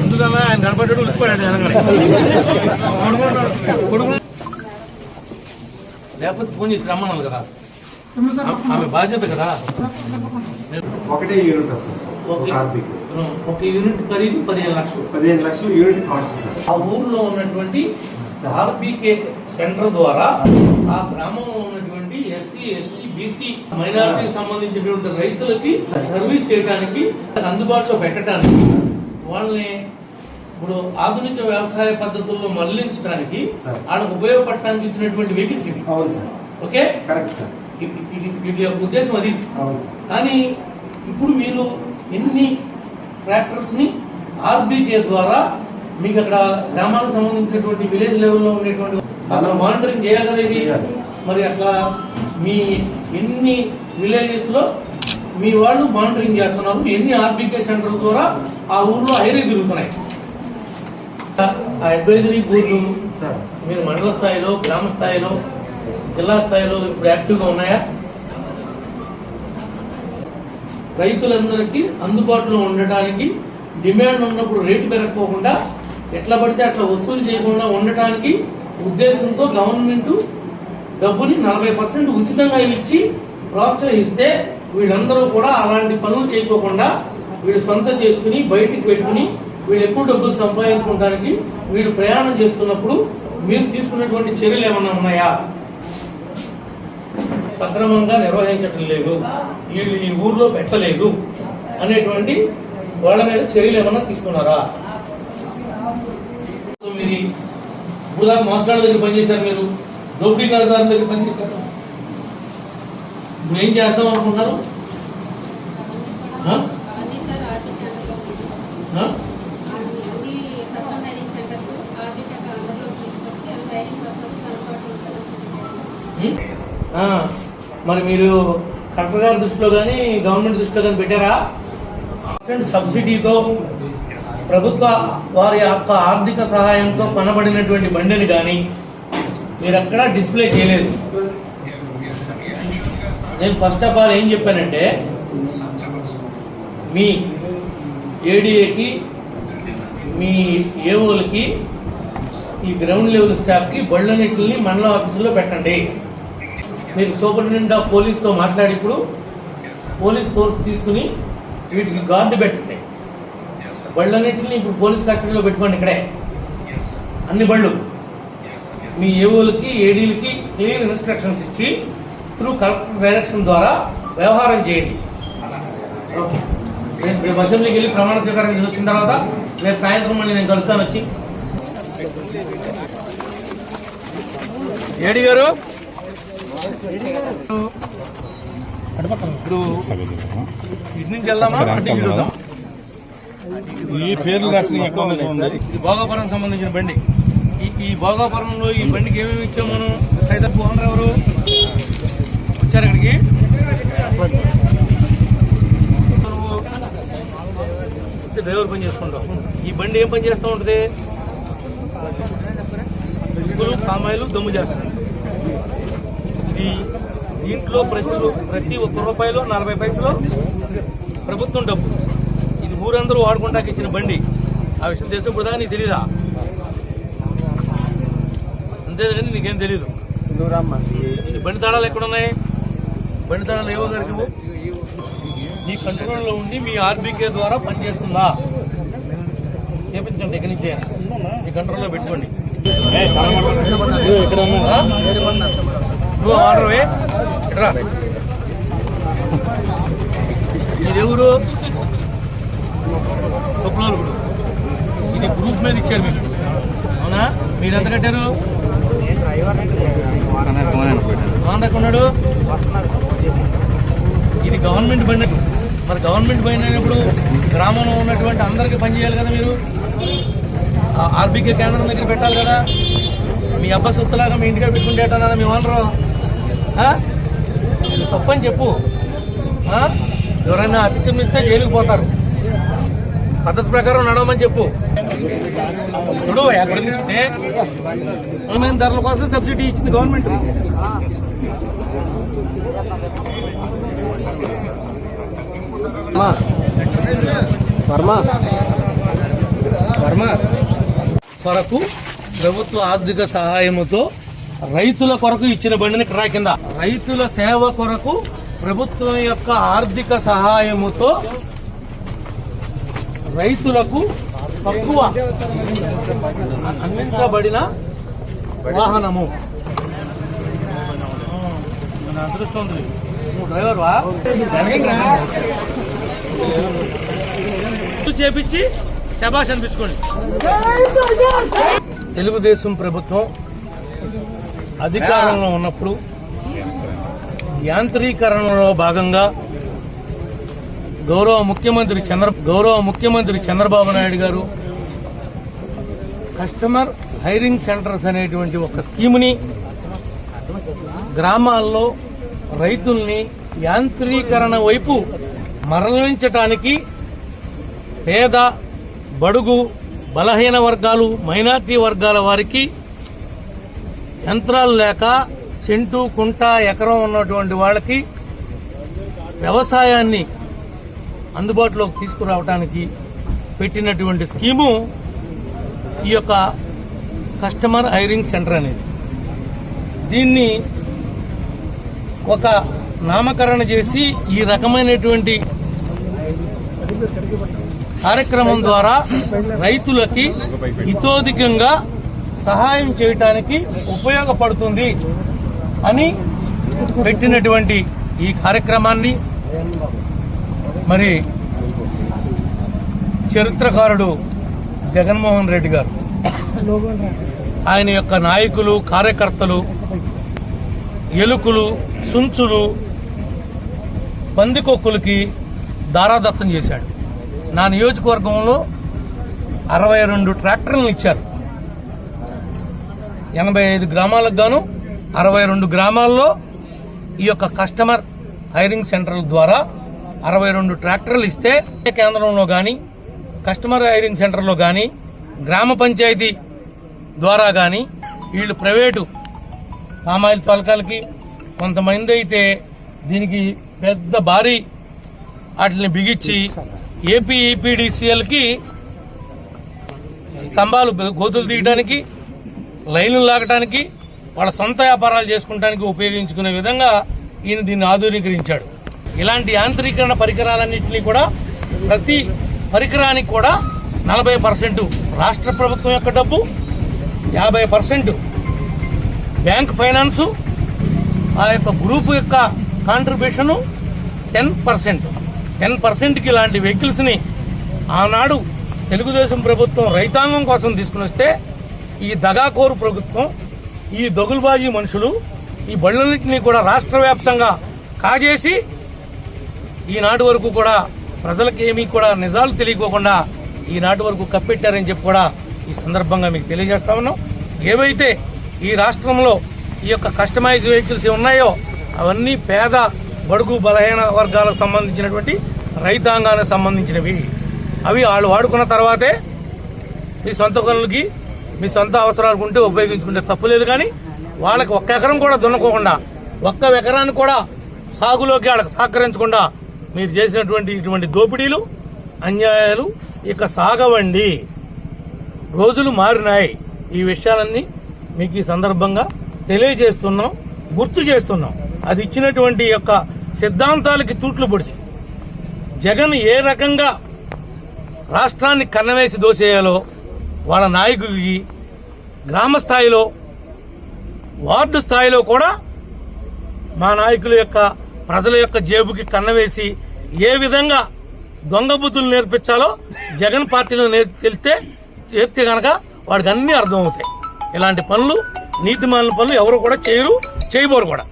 ముందుగా ఆయన కనపడ్డాడు ఉలిసిపోయాడు కొడుకు- లేకపోతే ఫోన్ చేసి రమ్మన్నాను కదా. ఆమె బాధ్యత కదా? ఒకటే యూనిట్ వస్తుంది. ఆర్బీకి ఒక యూనిట్ ఖరీదు పదిహేను లక్షలు. పదిహేను లక్షలు యూనిట్ కాస్ట్ సార్ ఆ ఊర్లో ఉన్నటువంటి ఆర్బీకే సెంటర్ ద్వారా ఆ గ్రామంలో ఉన్నటువంటి ఎస్సీ ఎస్టీ బీసీ మైనారిటీకి సంబంధించినటువంటి రైతులకి సర్వీస్ చేయడానికి అందుబాటులో పెట్టడానికి వాళ్ళని ఇప్పుడు ఆధునిక వ్యవసాయ పద్ధతుల్లో మళ్ళించడానికి. వాళ్ళకు ఉపయోగపడటానికి ఇచ్చినటువంటి vehicles sir. Okay? Correct sir. ఇది యొక్క ఉద్దేశం అది. కానీ ఇప్పుడు మీరు ఎన్ని ట్రాక్టర్స్ని ఆర్బీకే ద్వారా మీకు అక్కడ గ్రామాలకు సంబంధించినటువంటి విలేజ్ లెవెల్లో ఉండేటువంటి అక్కడ మానిటరింగ్ చేయాలి కదా ఇది చేయాలి. మరి అట్లా మీ ఎన్ని విలేజెస్లో మీ వాళ్ళు మానిటరింగ్ చేస్తున్నారు ఎన్ని ఆర్బీకే సెంటర్ ద్వారా ఆ ఊర్లో ఐరీ తిరుగుతున్నాయి. ఆ అడ్వైజరీ బోర్డు సార్. మీరు మండల స్థాయిలో గ్రామ స్థాయిలో జిల్లా స్థాయిలో ఇప్పుడు యాక్టివ్గా ఉన్నాయా? రైతులందరికీ అందుబాటులో ఉండటానికి డిమాండ్ ఉన్నప్పుడు రేటు పెరగకోకుండా ఎట్లా పడితే అట్లా వసూలు చేయకుండా ఉండటానికి ఉద్దేశంతో గవర్నమెంట్ డబ్బుని నలభై పర్సెంట్ ఉచితంగా ఇచ్చి ప్రోత్సహిస్తే వీళ్ళందరూ కూడా అలాంటి పనులు చేయకోకుండా వీళ్ళు సొంతం చేసుకుని బయటికి పెట్టుకుని వీళ్ళు ఎక్కువ డబ్బులు సంపాదించుకోవడానికి వీళ్ళు ప్రయాణం చేస్తున్నప్పుడు మీరు తీసుకున్నటువంటి చర్యలు ఏమన్నా ఉన్నాయా? సక్రమంగా నిర్వహించటం లేదు. వీళ్ళు ఈ ఊర్లో పెట్టలేదు అనేటువంటి వాళ్ళ మీద చర్యలు ఏమన్నా తీసుకున్నారా? తొమ్మిది. ఇప్పుడు దాకా మోసగాళ్ళ దగ్గర పనిచేశారు మీరు. దోపిడీదారుల దగ్గర పనిచేశారు. ఇప్పుడు ఏం చేద్దాం అనుకుంటున్నారు? ఆ? మరి మీరు కలెక్టర్ గారి దృష్టిలో కానీ గవర్నమెంట్ దృష్టిలో కానీ పెట్టారా? సబ్సిడీతో ప్రభుత్వ వారి యొక్క ఆర్థిక సహాయంతో కొనబడినటువంటి బండిని కానీ మీరు అక్కడ డిస్ప్లే చేయలేదు. నేను ఫస్ట్ ఆఫ్ ఆల్ ఏం చెప్పానంటే మీ ఏడీఏకి మీ ఏఓలకి ఈ గ్రౌండ్ లెవెల్ స్టాఫ్కి బళ్ళన్నింటిని మండల ఆఫీసులో పెట్టండి. మీరు సూపరింటెండెంట్ ఆఫ్ పోలీస్తో మాట్లాడి ఇప్పుడు పోలీస్ ఫోర్స్ తీసుకుని వీటికి గార్డు పెట్టండి బళ్ళన్నింటిని ఇప్పుడు పోలీస్ కస్టడీలో పెట్టుకోండి ఇక్కడే. అన్ని బళ్ళు. మీ ఏఓలకి ఏడీలకి క్లియర్ ఇన్స్ట్రక్షన్స్ ఇచ్చి త్రూ కలెక్టర్ డైరెక్షన్ ద్వారా వ్యవహారం చేయండి. నేను రేపు అసెంబ్లీకి వెళ్ళి ప్రమాణ స్వీకారం చేసి వచ్చిన తర్వాత రేపు సాయంత్రం మళ్ళీ నేను కలుస్తాను వచ్చి. ఏడి గారు? నుంచి వెళ్దామా ఈ పేర్లు ఇది భోగాపురం సంబంధించిన బండి. ఈ ఈ భోగాపురంలో ఈ బండికి ఏమేమి ఇచ్చాము మనం? అయితే ఓనర్ ఎవరు వచ్చారు ఇక్కడికి? డ్రైవర్ పని చేసుకుంటాం. ఈ బండి ఏం పని చేస్తూ ఉంటుంది? ఉప్పులు కామాయిలు దమ్ము చేస్తుంది దీంట్లో ప్రతి ప్రతి ఒక్క రూపాయలు నలభై పైసలు ప్రభుత్వం డబ్బు. ఇది ఊరందరూ వాడుకుంటాకి ఇచ్చిన బండి. ఆ విషయం తెలిసి నీకు తెలీదా? అంతేగాని నీకేం తెలీదు. బండి తాళాలు ఎక్కడున్నాయి? బండి తాళాలు ఏవో దొరికివు ఇవ్వు. మీ కంట్రోల్లో ఉండి మీ ఆర్బీకే ద్వారా పనిచేస్తుందా? చేపించండి ఎక్కడి నుంచి. మీ కంట్రోల్లో పెట్టుకోండి. ఇదిగో ఇక్కడ ఉన్నారా? నువ్వు ఆర్డర్వే ఇట్రా ఇది ఎవరు తొక్కులోలు ఇది గ్రూప్ మీద ఇచ్చారు మీకు అవునా? మీరు ఎంత కట్టారు? ఓనర్ ఉన్నాడు ఇది గవర్నమెంట్ బండి. మరి గవర్నమెంట్ బండి అయినప్పుడు గ్రామంలో ఉన్నటువంటి అందరికీ పని చేయాలి కదా మీరు? ఆర్బీకే కేంద్రం దగ్గర పెట్టాలి కదా? మీ అబ్బా సొత్తులాగా మీ ఇంటికాడ పెట్టుకుంటే మీ ఓనరు తప్పని చెప్పు. ఎవరైనా అతిక్రమిస్తే జైలుకు పోతారు. పద్ధతి ప్రకారం నడవమని చెప్పు. చూడు ఎక్కడ తీసుకుంటే అమ్మైన ధరల కోసం సబ్సిడీ ఇచ్చింది గవర్నమెంట్. వర్మ. వర్మ. వరకు ప్రభుత్వ ఆర్థిక సహాయముతో రైతుల కొరకు ఇచ్చిన బండిని క్రా కింద. రైతుల సేవ కొరకు ప్రభుత్వం యొక్క ఆర్థిక సహాయముతో రైతులకు తక్కువ అందించబడిన వాహనము. అదృష్టం చేపించి శబాష్ అనిపించుకోండి. తెలుగుదేశం ప్రభుత్వం అధికారంలో ఉన్నప్పుడు యాంత్రీకరణలో భాగంగా గౌరవ ముఖ్యమంత్రి చంద్ర గౌరవ ముఖ్యమంత్రి చంద్రబాబు నాయుడు గారు కస్టమర్ హైరింగ్ సెంటర్స్ అనేటువంటి ఒక స్కీముని గ్రామాల్లో రైతుల్ని యాంత్రీకరణ వైపు మరలించటానికి పేద బడుగు బలహీన వర్గాలు మైనార్టీ వర్గాల వారికి యంత్రాలు లేక సెంటు కుంట ఎకరం ఉన్నటువంటి వాళ్ళకి వ్యవసాయాన్ని అందుబాటులోకి తీసుకురావడానికి పెట్టినటువంటి స్కీము ఈ యొక్క కస్టమర్ హైరింగ్ సెంటర్ అనేది. దీన్ని ఒక నామకరణ చేసి ఈ రకమైనటువంటి కార్యక్రమం ద్వారా రైతులకి ఇతోధికంగా సహాయం చేయటానికి ఉపయోగపడుతుంది అని పెట్టినటువంటి ఈ కార్యక్రమాన్ని మరి చరిత్రకారుడు జగన్మోహన్ రెడ్డి గారు ఆయన యొక్క నాయకులు కార్యకర్తలు ఎలుకలు సుంచులు పందికొక్కులకి దారాదత్తం చేశాడు. నా నియోజకవర్గంలో అరవై రెండు ట్రాక్టర్లను ఇచ్చారు. ఎనభై ఐదు గ్రామాలకు గాను అరవై రెండు గ్రామాల్లో ఈ యొక్క కస్టమర్ హైరింగ్ సెంటర్ల ద్వారా అరవై రెండు ట్రాక్టర్లు ఇస్తే కేంద్రంలో కానీ కస్టమర్ హైరింగ్ సెంటర్లో కానీ గ్రామ పంచాయతీ ద్వారా కానీ వీళ్ళు ప్రైవేటు పామాయిల్ తొలకాలకి కొంతమంది అయితే దీనికి పెద్ద భారీ వాటిని బిగించి ఏపీ ఈపీడీసీఎల్కి స్తంభాలు గోతులు తీయడానికి లైన్లు లాగటానికి వాళ్ళ సొంత వ్యాపారాలు చేసుకుంటానికి ఉపయోగించుకునే విధంగా ఈయన దీన్ని ఆధునీకరించాడు. ఇలాంటి యాంత్రీకరణ పరికరాలన్నింటినీ కూడా ప్రతి పరికరానికి కూడా నలభై పర్సెంట్ రాష్ట్ర ప్రభుత్వం యొక్క డబ్బు యాభై పర్సెంట్ బ్యాంక్ ఫైనాన్స్ ఆ యొక్క గ్రూప్ యొక్క కాంట్రిబ్యూషను టెన్ పర్సెంట్. టెన్ పర్సెంట్కి ఇలాంటి వెహికల్స్ని ఆనాడు తెలుగుదేశం ప్రభుత్వం రైతాంగం కోసం తీసుకుని వస్తే ఈ దగాకోరు ప్రభుత్వం ఈ దగులుబాజీ మనుషులు ఈ బళ్ళన్నింటినీ కూడా రాష్ట్ర వ్యాప్తంగా కాజేసి ఈనాటి వరకు కూడా ప్రజలకు ఏమీ కూడా నిజాలు తెలియకోకుండా ఈనాటి వరకు కప్పెట్టారని చెప్పి కూడా ఈ సందర్భంగా మీకు తెలియజేస్తా ఉన్నాం. ఏవైతే ఈ రాష్ట్రంలో ఈ యొక్క కస్టమైజ్ వెహికల్స్ ఉన్నాయో అవన్నీ పేద బడుగు బలహీన వర్గాలకు సంబంధించినటువంటి రైతాంగానికి సంబంధించినవి. అవి వాళ్ళు వాడుకున్న తర్వాతే ఈ సొంత గనులకి మీ సొంత అవసరాలకు ఉంటే ఉపయోగించుకుంటే తప్పులేదు కానీ వాళ్ళకి ఒక్క ఎకరం కూడా దున్నకోకుండా ఒక్క ఎకరాన్ని కూడా సాగులోకి వాళ్ళకి సహకరించకుండా మీరు చేసినటువంటి ఇటువంటి దోపిడీలు అన్యాయాలు ఇక సాగవండి. రోజులు మారినాయి. ఈ విషయాలన్నీ మీకు ఈ సందర్భంగా తెలియజేస్తున్నాం గుర్తు చేస్తున్నాం. అది ఇచ్చినటువంటి యొక్క సిద్ధాంతాలకి తూట్లు పొడిచి జగన్ ఏ రకంగా రాష్ట్రాన్ని కన్నవేసి దోసేయాలో వాళ్ళ నాయకుడికి గ్రామ స్థాయిలో వార్డు స్థాయిలో కూడా మా నాయకుల యొక్క ప్రజల యొక్క జేబుకి కన్నవేసి ఏ విధంగా దొంగ బుద్ధులు నేర్పించాలో జగన్ పార్టీలో నేర్ తెలిస్తే చేస్తే కనుక వాడికి అన్నీ అర్థమవుతాయి. ఇలాంటి పనులు నీతిమాలిన పనులు ఎవరు కూడా చేయరు చేయబోరు కూడా.